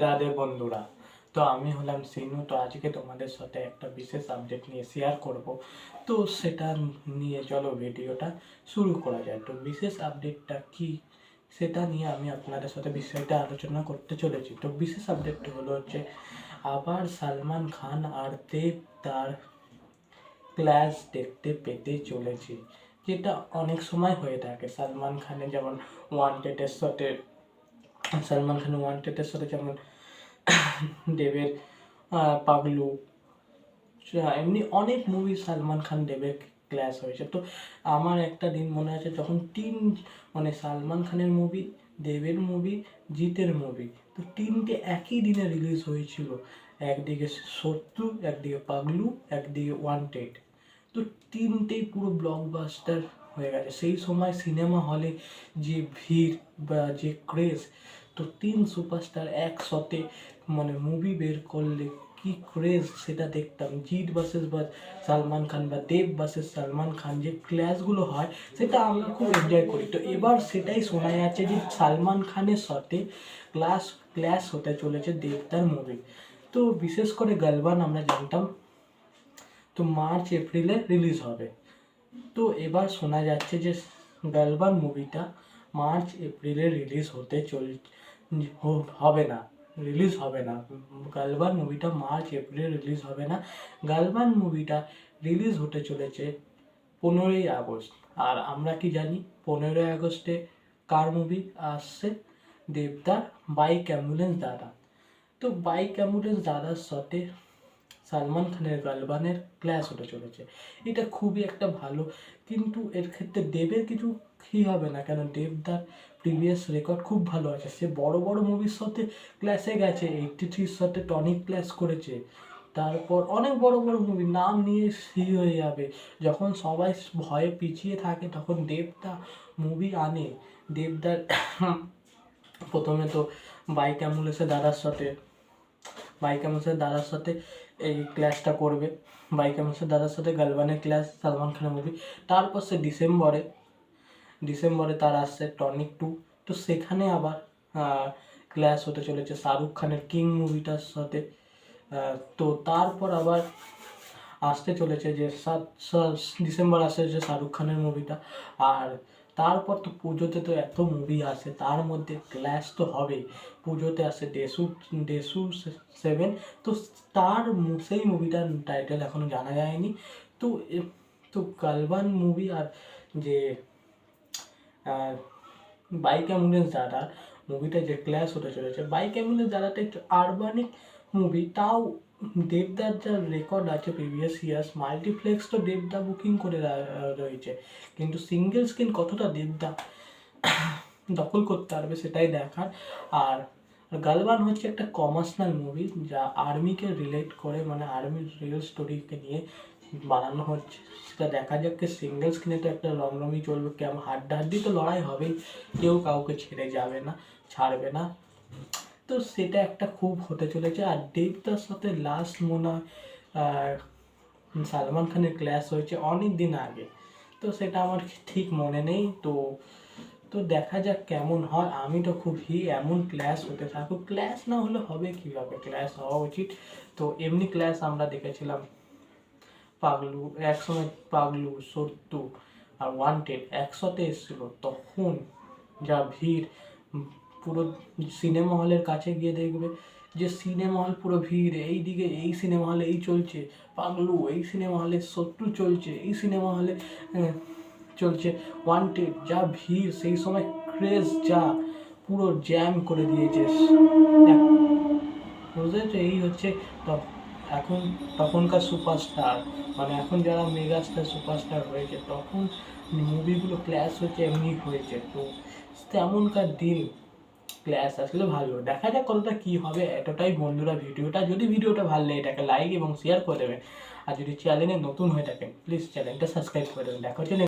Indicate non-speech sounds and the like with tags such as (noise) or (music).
রাধে বন্ধুরা। তো আমি হলাম সিনু। তো আজকে তোমাদের সাথে একটা বিশেষ আপডেট নিয়ে শেয়ার করব। তো সেটা নিয়ে চলো ভিডিওটা শুরু করা যায়। তো বিশেষ আপডেটটা কি? সেটা নিয়ে আমি আপনাদের সাথে বিষয়টা আলোচনা করতে চলেছি। তো বিশেষ আপডেটটা হলো হচ্ছে, আবার সালমান খান আর দেব তার ক্লাস দেখতে পেতে চলেছি। যেটা অনেক সময় হয়ে থাকে। সালমান খানের যেমন ওয়ান্টেডের সাথে সালমান খান ওয়ান্টেডের সাথে যেমন দেবের পাগলু এমনি অনেক মুভি সালমান খান দেবের ক্লাস হয়েছে। তো আমার একটা দিন মনে আছে যখন তিন মানে সালমান খানের মুভি দেবের মুভি জিতের মুভি তো তিনটে একই দিনে রিলিজ হয়েছিল। একদিকে শত্রু একদিকে পাগলু, একদিকে ওয়ান্টেড তো তিনটেই পুরো ব্লকবাস্টার হয়ে গেছে। সেই সময় সিনেমা হলে যে ভিড় বা যে ক্রেজ তো তিন সুপারস্টার একসাথে মানে মুভি বের করলে কি ক্রেজ সেটা দেখতাম। জিৎ ভার্সেস বা সালমান খান বা দেব ভার্সেস সালমান খান যে ক্লাসগুলো হয়, সেটা আমরা খুব এনজয় করি। তো এবার সেটাই শোনা যাচ্ছে যে সালমান খানের সাথে ক্লাস ক্লাস হতে চলেছে দেবতার মুভি তো বিশেষ করে গালবান আমরা জানতাম, তো মার্চ, এপ্রিলে রিলিজ হবে। তো এবার শোনা যাচ্ছে যে গালবান মুভিটা মার্চ, এপ্রিলে রিলিজ হতে চল হবে না রিলিজ হবে না। গালবান মুভিটা মার্চ, এপ্রিলে রিলিজ হবে না। গালবান মুভিটা রিলিজ হতে চলেছে পনেরোই আগস্ট। আর আমরা কি জানি, পনেরোই আগস্টে কার মুভি আসছে? দেবদার বাইক অ্যাম্বুলেন্স দাদা। তো বাইক অ্যাম্বুলেন্স দাদার সাথে সালমান খানের গালবানের ক্লাস হতে চলেছে। এটা খুবই একটা ভালো, কিন্তু এর ক্ষেত্রে দেবের কিছু কি হবে না? কেন দেবদার প্রিভিয়াস রেকর্ড খুব ভালো আছে। সে বড় বড় মুভির সাথে ক্লাসে গেছে এইটটি থ্রির সাথে টনিক ক্লাস করেছে। তারপর অনেক বড় বড় মুভি নাম নিয়ে সি হয়ে যাবে। যখন সবাই ভয়ে পিছিয়ে থাকে, তখন দেবদা মুভি আনে। দেবদার (coughs) প্রথমে তো বাইক অ্যাম্বুলেন্সের দাদার সাথে বাইক অ্যাম্বুলেন্সের দাদার সাথে এই ক্লাসটা করবে। বাইক অ্যাম্বুলেন্সের দাদার সাথে গালবানের ক্লাস সালমান খানের মুভি তারপর সে ডিসেম্বরে ডিসেম্বরে তার আসছে টনিক টু তো সেখানে আবার ক্লাস হতে চলেছে শাহরুখ খানের কিং মুভিটার সাথে। তো তারপর আবার আসতে চলেছে যে সাত ডিসেম্বর আসে যে শাহরুখ খানের মুভিটা আর তারপর তো পুজোতে তো এত মুভি আসে, তার মধ্যে ক্ল্যাশ তো হবেই। পুজোতে আসে ডেসু ডেসু সেভেন তো তার সেই মুভিটার টাইটেল এখনও জানা যায়নি। তো তো গালবান মুভি আর যে বাইক অ্যাম্বুলেন্স দাদা মুভিটা যে ক্ল্যাশ হতে চলেছে বাইক অ্যাম্বুলেন্স দাদাটা একটু আরবানিক মুভি তাও দেবদার যা রেকর্ড আছে প্রিভিয়াস ইয়ার্স মাল্টিপ্লেক্স তো দেবদা বুকিং করে রয়েছে। কিন্তু সিঙ্গেল স্ক্রিন কতটা দেবদা? দখল করতে পারবে সেটাই দেখার। আর গালবান হচ্ছে একটা কমার্শনাল মুভি যা আর্মিকে রিলেট করে মানে আর্মির রিয়েল স্টোরিকে নিয়ে বানানো হচ্ছে। সেটা দেখা যাক কি সিঙ্গেল স্ক্রিনে তো একটা রমরমি চলবে। কেমন হাড্ডাহাড্ডি তো লড়াই হবেই। কেউ কাউকে ছেড়ে যাবে না, ছাড়বে না। তো সেটা একটা খুব হতে চলেছে। আর দেবদার সাথে লাস্ট মনে হয় সালমান খানের ক্লাস হয়েছে অনেক দিন আগে। তো সেটা আমার ঠিক মনে নেই। তো তো দেখা যাক কেমন হয়। আমি তো খুব হি এমন ক্লাস হতে থাকুক। ক্লাস না হলে হবে কীভাবে? ক্লাস হওয়া উচিত। তো এমনি ক্লাস আমরা দেখেছিলাম পাগলু, একসময় পাগলু সত্তু আর ওয়ান্টেড একসাথে এসেছিল। তখন যা ভিড় পুরো সিনেমা হলের কাছে গিয়ে দেখবে যে সিনেমা হল পুরো ভিড়, এই দিকে এই সিনেমা হলে এই চলছে, পাগলু, এই সিনেমা হলে শত্রু চলছে, এই সিনেমা হলে চলছে ওয়ান্টেড যা ভিড়, সেই সময় ক্রেজ যা, পুরো জ্যাম করে দিয়েছে। বুঝেছ? এই হচ্ছে এখন তখনকার সুপারস্টার মানে এখন যারা মেগাস্টার সুপারস্টার হয়েছে, তখন মুভিগুলো ক্ল্যাশ হয়েছে এমনি হয়েছে। তো, তেমনকার দিন ক্ল্যাশ আসলে ভালো। দেখা যাক কতটা কী হবে। এতটাই বন্ধুরা ভিডিওটা। যদি ভিডিওটা ভালো লাগে, এটাকে লাইক এবং শেয়ার করে দেবেন। আর যদি চ্যানেলে নতুন হয়ে থাকেন প্লিজ চ্যানেলটা সাবস্ক্রাইব করে দেবেন। দেখা হচ্ছে